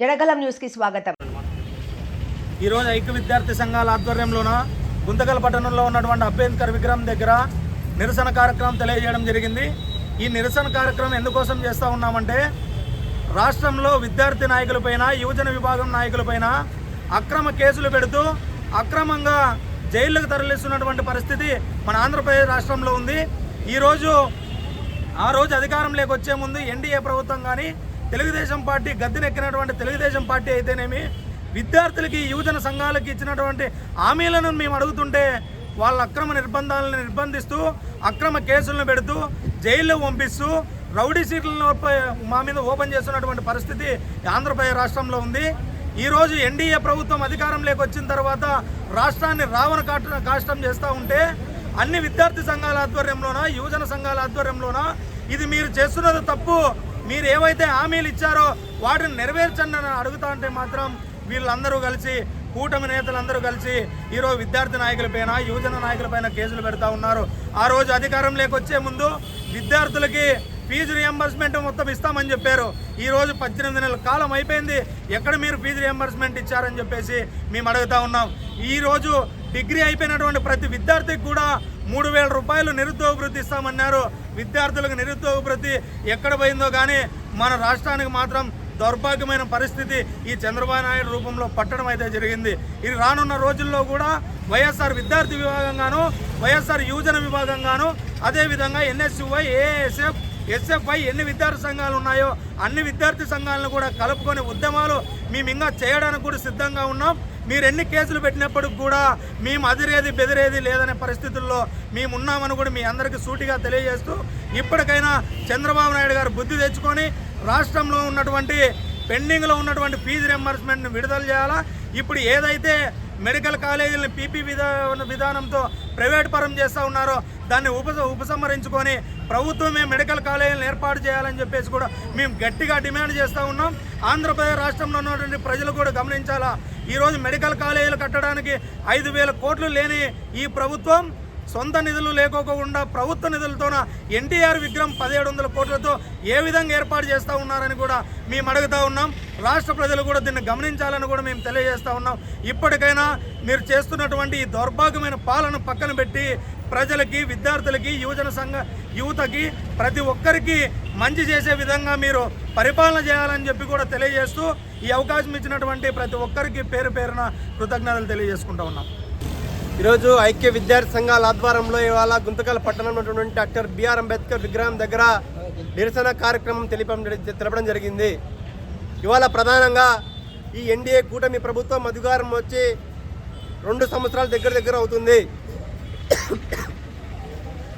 జడగలం న్యూస్కి స్వాగతం. ఈరోజు ఐక్య విద్యార్థి సంఘాల ఆధ్వర్యంలోన గుంతకల్ పట్టణంలో ఉన్నటువంటి అంబేద్కర్ విగ్రహం దగ్గర నిరసన కార్యక్రమం తెలియజేయడం జరిగింది. ఈ నిరసన కార్యక్రమం ఎందుకోసం చేస్తూ ఉన్నామంటే రాష్ట్రంలో విద్యార్థి నాయకులపైన యువజన విభాగం నాయకులపైన అక్రమ కేసులు పెడుతూ అక్రమంగా జైళ్ళకు తరలిస్తున్నటువంటి పరిస్థితి మన ఆంధ్రప్రదేశ్ రాష్ట్రంలో ఉంది. ఈరోజు ఆ రోజు అధికారం వచ్చే ముందు ఎన్డీఏ ప్రభుత్వం కానీ తెలుగుదేశం పార్టీ గద్దెనెక్కినటువంటి తెలుగుదేశం పార్టీ అయితేనేమి విద్యార్థులకి యువజన సంఘాలకి ఇచ్చినటువంటి హామీలను మేము అడుగుతుంటే వాళ్ళ అక్రమ నిర్బంధాలను నిర్బంధిస్తూ అక్రమ కేసులను పెడుతూ జైల్లో పంపిస్తూ రౌడీ సీట్లను మా మీద ఓపెన్ చేస్తున్నటువంటి పరిస్థితి ఆంధ్రప్రదేశ్ రాష్ట్రంలో ఉంది. ఈరోజు ఎన్డీఏ ప్రభుత్వం అధికారంలోకి వచ్చిన తర్వాత రాష్ట్రాన్ని రావణ కాట కాష్టం చేస్తూ ఉంటే అన్ని విద్యార్థి సంఘాల ఆధ్వర్యంలోన యువజన సంఘాల ఆధ్వర్యంలోన ఇది మీరు చేస్తున్నది తప్పు. మీరు ఏవైతే హామీలు ఇచ్చారో వాటిని నెరవేర్చండి అని అడుగుతా అంటే మాత్రం వీళ్ళందరూ కలిసి కూటమి నేతలందరూ కలిసి ఈరోజు విద్యార్థి నాయకులపైన యువజన నాయకులపైన కేసులు పెడతా ఉన్నారు. ఆ రోజు అధికారంలోకి వచ్చే ముందు విద్యార్థులకి ఫీజు రియంబర్స్మెంట్ మొత్తం ఇస్తామని చెప్పారు. ఈరోజు పద్దెనిమిది నెలల కాలం అయిపోయింది. ఎక్కడ మీరు ఫీజు రియంబర్స్మెంట్ ఇచ్చారని చెప్పేసి మేము అడుగుతా ఉన్నాం. ఈరోజు డిగ్రీ అయిపోయినటువంటి ప్రతి విద్యార్థికి కూడా మూడు వేల రూపాయలు నిరుద్యోగ వృత్తి ఇస్తామన్నారు. విద్యార్థులకు నిరుద్యోగ వృత్తి ఎక్కడ పోయిందో కానీ మన రాష్ట్రానికి మాత్రం దౌర్భాగ్యమైన పరిస్థితి ఈ చంద్రబాబు నాయుడు రూపంలో పట్టడం అయితే జరిగింది. ఇది రానున్న రోజుల్లో కూడా వైఎస్ఆర్ విద్యార్థి విభాగంగాను వైఎస్ఆర్ యువజన విభాగంగాను అదేవిధంగా ఎన్ఎస్యువై ఏఎస్ఎఫ్ ఎస్ఎఫ్ఐ ఎన్ని విద్యార్థి సంఘాలు ఉన్నాయో అన్ని విద్యార్థి సంఘాలను కూడా కలుపుకొని ఉద్యమాలు మేము ఇంకా చేయడానికి కూడా సిద్ధంగా ఉన్నాం. మీరు ఎన్ని కేసులు పెట్టినప్పటికి కూడా మేము అదిరేది బెదిరేది లేదనే పరిస్థితుల్లో మేము ఉన్నామని కూడా మీ అందరికీ సూటిగా తెలియజేస్తూ ఇప్పటికైనా చంద్రబాబు నాయుడు గారు బుద్ధి తెచ్చుకొని రాష్ట్రంలో ఉన్నటువంటి పెండింగ్లో ఉన్నటువంటి ఫీజు రియంబర్స్మెంట్ని విడుదల చేయాలా? ఇప్పుడు ఏదైతే మెడికల్ కాలేజీలను పీపీ విధాన విధానంతో ప్రైవేట్ పరం చేస్తూ ఉన్నారో. దాన్ని ఉప ఉపసంహరించుకొని ప్రభుత్వమే మెడికల్ కాలేజీలను ఏర్పాటు చేయాలని చెప్పేసి కూడా మేము గట్టిగా డిమాండ్ చేస్తూ ఉన్నాం. ఆంధ్రప్రదేశ్ రాష్ట్రంలో ఉన్నటువంటి ప్రజలు కూడా గమనించాలా? ఈరోజు మెడికల్ కాలేజీలు కట్టడానికి ఐదు వేల కోట్లు లేని ఈ ప్రభుత్వం సొంత నిధులు లేకోకుండా ప్రభుత్వ నిధులతోన ఎన్టీఆర్ విగ్రహం పదిహేడు వందల కోట్లతో ఏ విధంగా ఏర్పాటు చేస్తూ ఉన్నారని కూడా మేము అడుగుతా ఉన్నాం. రాష్ట్ర ప్రజలు కూడా దీన్ని గమనించాలని కూడా మేము తెలియజేస్తూ ఉన్నాం. ఇప్పటికైనా మీరు చేస్తున్నటువంటి ఈ దౌర్భాగ్యమైన పాలన పక్కన పెట్టి ప్రజలకి విద్యార్థులకి యువజన సంఘ యువతకి ప్రతి ఒక్కరికి మంచి చేసే విధంగా మీరు పరిపాలన చేయాలని చెప్పి కూడా తెలియజేస్తూ ఈ అవకాశం ఇచ్చినటువంటి ప్రతి ఒక్కరికి పేరు పేరున కృతజ్ఞతలు తెలియజేసుకుంటూ ఉన్నాం. ఈరోజు ఐక్య విద్యార్థి సంఘాల ఆధ్వర్యంలో ఇవాళ గుంతకల్ పట్టణంలో ఉన్నటువంటి డాక్టర్ బిఆర్ అంబేద్కర్ విగ్రహం దగ్గర నిరసన కార్యక్రమం తెలిపడం తెలపడం జరిగింది. ఇవాళ ప్రధానంగా ఈ ఎన్డీఏ కూటమి ప్రభుత్వం అధికారం వచ్చి రెండు సంవత్సరాల దగ్గర దగ్గర అవుతుంది.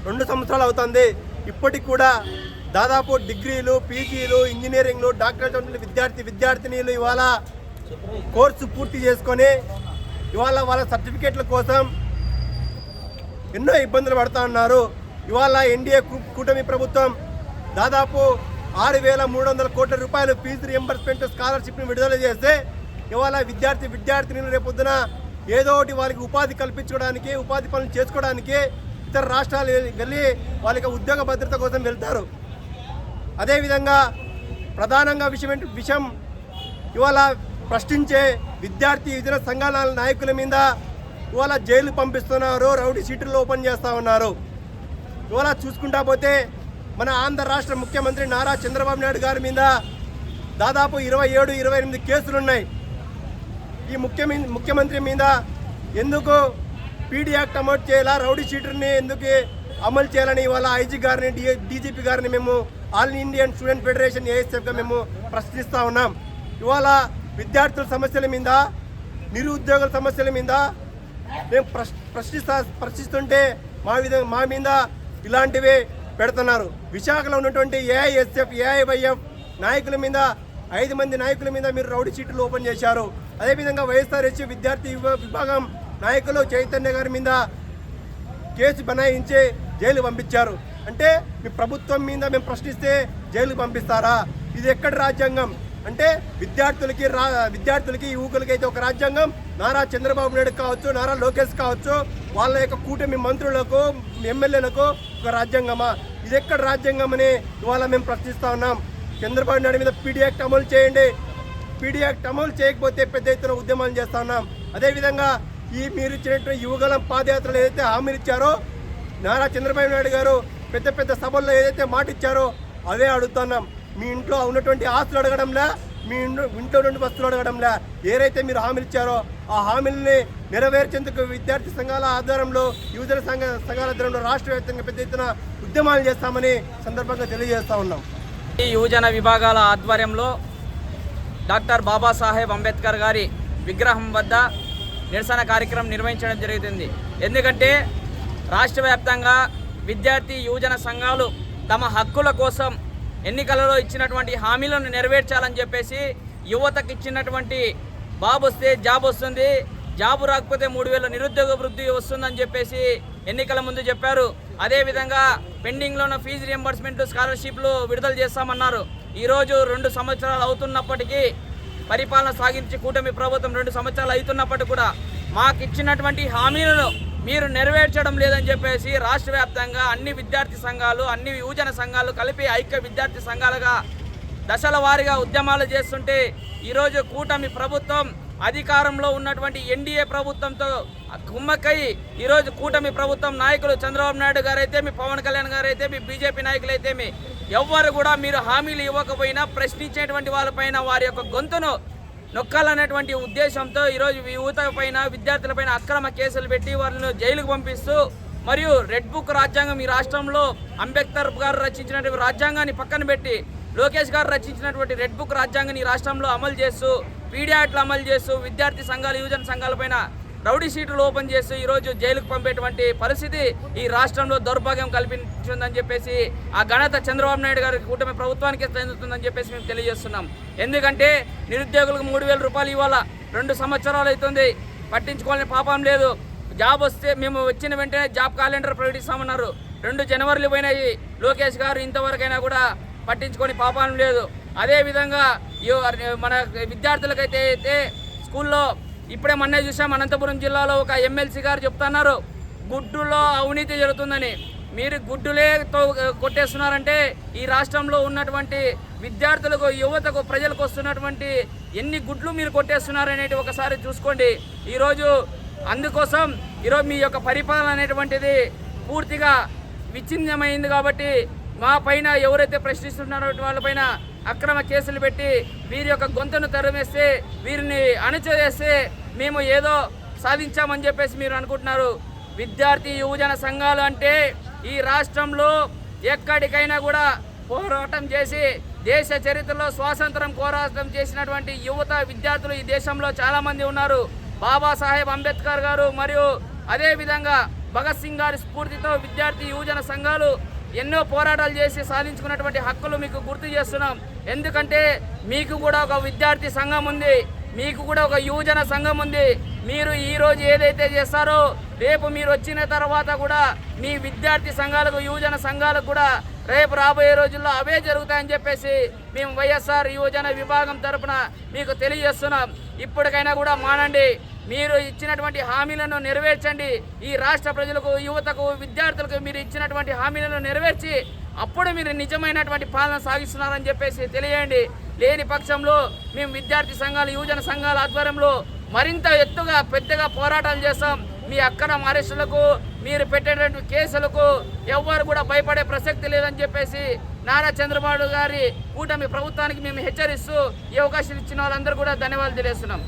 రెండు సంవత్సరాలు అవుతుంది. ఇప్పటికి కూడా దాదాపు డిగ్రీలు పీజీలు ఇంజనీరింగ్లు డాక్టరేట్ విద్యార్థి విద్యార్థినీలు ఇవాళ కోర్సు పూర్తి చేసుకొని ఇవాళ వాళ్ళ సర్టిఫికేట్ల కోసం ఎన్నో ఇబ్బందులు పడుతూ ఉన్నారు. ఇవాళ ఎన్డీఏ కూటమి ప్రభుత్వం దాదాపు ఆరు వేల మూడు వందల కోట్ల రూపాయలు ఫీజు రియంబర్స్మెంట్ స్కాలర్షిప్ని విడుదల చేస్తే ఇవాళ విద్యార్థి విద్యార్థినులు రేపొద్దున ఏదో ఒకటి వాళ్ళకి ఉపాధి కల్పించుకోవడానికి ఉపాధి పనులు చేసుకోవడానికి ఇతర రాష్ట్రాలు వెళ్ళి వాళ్ళకి ఉద్యోగ భద్రత కోసం వెళ్తారు. అదేవిధంగా ప్రధానంగా విషయం విషయం ఇవాళ ప్రశ్నించే విద్యార్థి యువజన సంఘాల నాయకుల మీద ఇవాళ జైలు పంపిస్తున్నారు రౌడీ సీట్లు ఓపెన్ చేస్తూ ఉన్నారు. ఇవాళ చూసుకుంటా పోతే మన ఆంధ్ర రాష్ట్ర ముఖ్యమంత్రి నారా చంద్రబాబు నాయుడు గారి మీద దాదాపు ఇరవై ఏడు ఇరవై ఎనిమిది కేసులు ఉన్నాయి ఈ ముఖ్య ముఖ్యమంత్రి మీద ఎందుకు పీడీ యాక్ట్ అమలు చేయాలా రౌడీ షీటర్ని ఎందుకు అమలు చేయాలని ఇవాళ ఐజీ గారిని డి డీజీపీ గారిని మేము ఆల్ ఇండియన్ స్టూడెంట్ ఫెడరేషన్ ఏఎస్ఎఫ్గా మేము ప్రశ్నిస్తూ ఉన్నాం. ఇవాళ విద్యార్థుల సమస్యల మీద నిరుద్యోగుల సమస్యల మీద మేము ప్రశ్నిస్తా ప్రశ్నిస్తుంటే మా విధ మా మీద ఇలాంటివి పెడుతున్నారు. విశాఖలో ఉన్నటువంటి ఏఐఎస్ఎఫ్ ఏఐవైఎఫ్ నాయకుల మీద ఐదు మంది నాయకుల మీద మీరు రౌడీ చీట్లు ఓపెన్ చేశారు. అదేవిధంగా వైఎస్ఆర్ఎస్ విద్యార్థి విభా- విభాగం నాయకులు చైతన్య గారి మీద కేసు బనాయించి జైలు పంపించారు. అంటే మీ ప్రభుత్వం మీద మేము ప్రశ్నిస్తే జైలు పంపిస్తారా? ఇది ఎక్కడి రాజ్యాంగం? అంటే విద్యార్థులకి రా విద్యార్థులకి యువకులకి అయితే ఒక రాజ్యాంగం నారా చంద్రబాబు నాయుడు కావచ్చు నారా లోకేష్ కావచ్చు వాళ్ళ యొక్క కూటమి మంత్రులకు ఎమ్మెల్యేలకు ఒక రాజ్యాంగమా? ఇది ఎక్కడ రాజ్యాంగం అని ఇవాళ మేము ప్రశ్నిస్తా ఉన్నాం. చంద్రబాబు నాయుడు మీద పీడీ యాక్ట్ అమలు చేయండి. పీడీ యాక్ట్ అమలు చేయకపోతే పెద్ద ఎత్తున ఉద్యమాలు చేస్తా ఉన్నాం. అదేవిధంగా ఈ మీరు ఇచ్చినటువంటి యువగలం పాదయాత్రలు ఏదైతే హామీలు ఇచ్చారో నారా చంద్రబాబు నాయుడు గారు పెద్ద పెద్ద సభల్లో ఏదైతే మాట ఇచ్చారో అదే అడుగుతున్నాం మీ ఇంట్లో ఉన్నటువంటి ఆస్తులు అడగడంలా మీ ఇంట్లో ఇంట్లో నుండి వస్తువులు అడగడంలా ఏదైతే మీరు హామీలు ఇచ్చారో ఆ హామీలని నెరవేర్చేందుకు విద్యార్థి సంఘాల ఆధ్వర్యంలో యువజన సంఘ సంఘాల ఆధ్వర్యంలో రాష్ట్ర వ్యాప్తంగా పెద్ద ఎత్తున ఉద్యమాలు చేస్తామని సందర్భంగా తెలియజేస్తా ఉన్నాం. ఈ యువజన విభాగాల ఆధ్వర్యంలో డాక్టర్ బాబాసాహెబ్ అంబేద్కర్ గారి విగ్రహం వద్ద నిరసన కార్యక్రమం నిర్వహించడం జరుగుతుంది. ఎందుకంటే రాష్ట్ర వ్యాప్తంగా విద్యార్థి యువజన సంఘాలు తమ హక్కుల కోసం ఎన్నికలలో ఇచ్చినటువంటి హామీలను నెరవేర్చాలని చెప్పేసి యువతకు ఇచ్చినటువంటి బాబు వస్తే జాబ్ వస్తుంది. జాబు రాకపోతే మూడు వేల నిరుద్యోగ వృద్ధి వస్తుందని చెప్పేసి ఎన్నికల ముందు చెప్పారు. అదేవిధంగా పెండింగ్లో ఉన్న ఫీజు రియంబర్స్మెంట్ స్కాలర్షిప్లు విడుదల చేస్తామన్నారు. ఈరోజు రెండు సంవత్సరాలు అవుతున్నప్పటికీ పరిపాలన సాగించి కూటమి ప్రభుత్వం రెండు సంవత్సరాలు అవుతున్నప్పటికీ కూడా మాకు ఇచ్చినటువంటి హామీలను మీరు నెరవేర్చడం లేదని చెప్పేసి రాష్ట్ర వ్యాప్తంగా అన్ని విద్యార్థి సంఘాలు అన్ని యువజన సంఘాలు కలిపి ఐక్య విద్యార్థి సంఘాలుగా దశల వారీగా ఉద్యమాలు చేస్తుంటే ఈరోజు కూటమి ప్రభుత్వం అధికారంలో ఉన్నటువంటి ఎన్డీఏ ప్రభుత్వంతో కుమ్మక్కై ఈరోజు కూటమి ప్రభుత్వం నాయకులు చంద్రబాబు నాయుడు గారైతే మీ పవన్ కళ్యాణ్ గారైతే మీ బీజేపీ నాయకులైతేమి మీ ఎవ్వరు కూడా మీరు హామీలు ఇవ్వకపోయినా ప్రశ్నించేటువంటి వాళ్ళపైన వారి యొక్క గొంతును నొక్కాలనేటువంటి ఉద్దేశంతో ఈరోజు యువత పైన విద్యార్థులపైన అక్రమ కేసులు పెట్టి వాళ్ళను జైలుకు పంపిస్తూ మరియు రెడ్ బుక్ రాజ్యాంగం ఈ రాష్ట్రంలో అంబేద్కర్ గారు రచించినటువంటి రాజ్యాంగాన్ని పక్కన పెట్టి లోకేష్ గారు రచించినటువంటి రెడ్ బుక్ రాజ్యాంగాన్ని ఈ రాష్ట్రంలో అమలు చేస్తూ పీడియాట్లు అమలు చేస్తూ విద్యార్థి సంఘాలు యువజన సంఘాలపైన రౌడీ షీట్లు ఓపెన్ చేస్తూ ఈరోజు జైలుకు పంపేటువంటి పరిస్థితి ఈ రాష్ట్రంలో దౌర్భాగ్యం కల్పించిందని చెప్పేసి ఆ ఘనత చంద్రబాబు నాయుడు గారి కూటమి ప్రభుత్వానికి చెందుతుందని చెప్పేసి మేము తెలియజేస్తున్నాం. ఎందుకంటే నిరుద్యోగులకు మూడు వేల రూపాయలు ఇవ్వాలా? రెండు సంవత్సరాలు అవుతుంది. పట్టించుకోవాలని పాపం లేదు. జాబ్ వస్తే మేము వచ్చిన వెంటనే జాబ్ క్యాలెండర్ ప్రకటిస్తామన్నారు. రెండు జనవరిలు పోయినాయి. లోకేష్ గారు ఇంతవరకైనా కూడా పట్టించుకొని పాపం లేదు. అదేవిధంగా మన విద్యార్థులకైతే అయితే స్కూల్లో ఇప్పుడే మొన్న చూసాం అనంతపురం జిల్లాలో ఒక ఎమ్మెల్సీ గారు చెప్తున్నారు గుడ్డులో అవినీతి జరుగుతుందని. మీరు గుడ్డులే కొట్టేస్తున్నారంటే ఈ రాష్ట్రంలో ఉన్నటువంటి విద్యార్థులకు యువతకు ప్రజలకు వస్తున్నటువంటి ఎన్ని గుడ్లు మీరు కొట్టేస్తున్నారనేది ఒకసారి చూసుకోండి. ఈరోజు అందుకోసం ఈరోజు మీ యొక్క పరిపాలన అనేటువంటిది పూర్తిగా విచ్ఛిన్నమైంది కాబట్టి మా పైన ఎవరైతే ప్రశ్నిస్తున్నారో వాళ్ళపైన అక్రమ కేసులు పెట్టి వీరి యొక్క గొంతును తరిమేస్తే వీరిని అణచివేస్తే మేము ఏదో సాధించామని చెప్పేసి మీరు అనుకుంటున్నారు. విద్యార్థి యువజన సంఘాలు అంటే ఈ రాష్ట్రంలో ఎక్కడికైనా కూడా పోరాటం చేసి దేశ చరిత్రలో స్వాతంత్రం పోరాటం చేసినటువంటి యువత విద్యార్థులు ఈ దేశంలో చాలామంది ఉన్నారు. బాబాసాహెబ్ అంబేద్కర్ గారు మరియు అదేవిధంగా భగత్ సింగ్ గారి స్ఫూర్తితో విద్యార్థి యువజన సంఘాలు ఎన్నో పోరాటాలు చేసి సాధించుకున్నటువంటి హక్కులు మీకు గుర్తు చేస్తున్నాం. ఎందుకంటే మీకు కూడా ఒక విద్యార్థి సంఘం ఉంది. మీకు కూడా ఒక యువజన సంఘం ఉంది. మీరు ఈరోజు ఏదైతే చేస్తారో రేపు మీరు వచ్చిన తర్వాత కూడా మీ విద్యార్థి సంఘాలకు యువజన సంఘాలకు కూడా రేపు రాబోయే రోజుల్లో అవే జరుగుతాయని చెప్పేసి మేము వైఎస్ఆర్ యువజన విభాగం తరఫున మీకు తెలియజేస్తున్నాం. ఇప్పటికైనా కూడా మానండి. మీరు ఇచ్చినటువంటి హామీలను నెరవేర్చండి. ఈ రాష్ట్ర ప్రజలకు యువతకు విద్యార్థులకు మీరు ఇచ్చినటువంటి హామీలను నెరవేర్చి అప్పుడు మీరు నిజమైనటువంటి పాలన సాగిస్తున్నారని చెప్పేసి తెలియండి లేని పక్షంలో మేము విద్యార్థి సంఘాలు యువజన సంఘాల ఆధ్వర్యంలో మరింత ఎత్తుగా పెద్దగా పోరాటాలు చేస్తాం. మీ అక్కడ అరెస్టులకు మీరు పెట్టేటువంటి కేసులకు ఎవ్వరు కూడా భయపడే ప్రసక్తి లేదని చెప్పేసి నారా చంద్రబాబు గారి కూటమి ప్రభుత్వానికి మేము హెచ్చరిస్తూ ఈ అవకాశం ఇచ్చిన వాళ్ళందరూ కూడా ధన్యవాదాలు తెలియజేస్తున్నాం.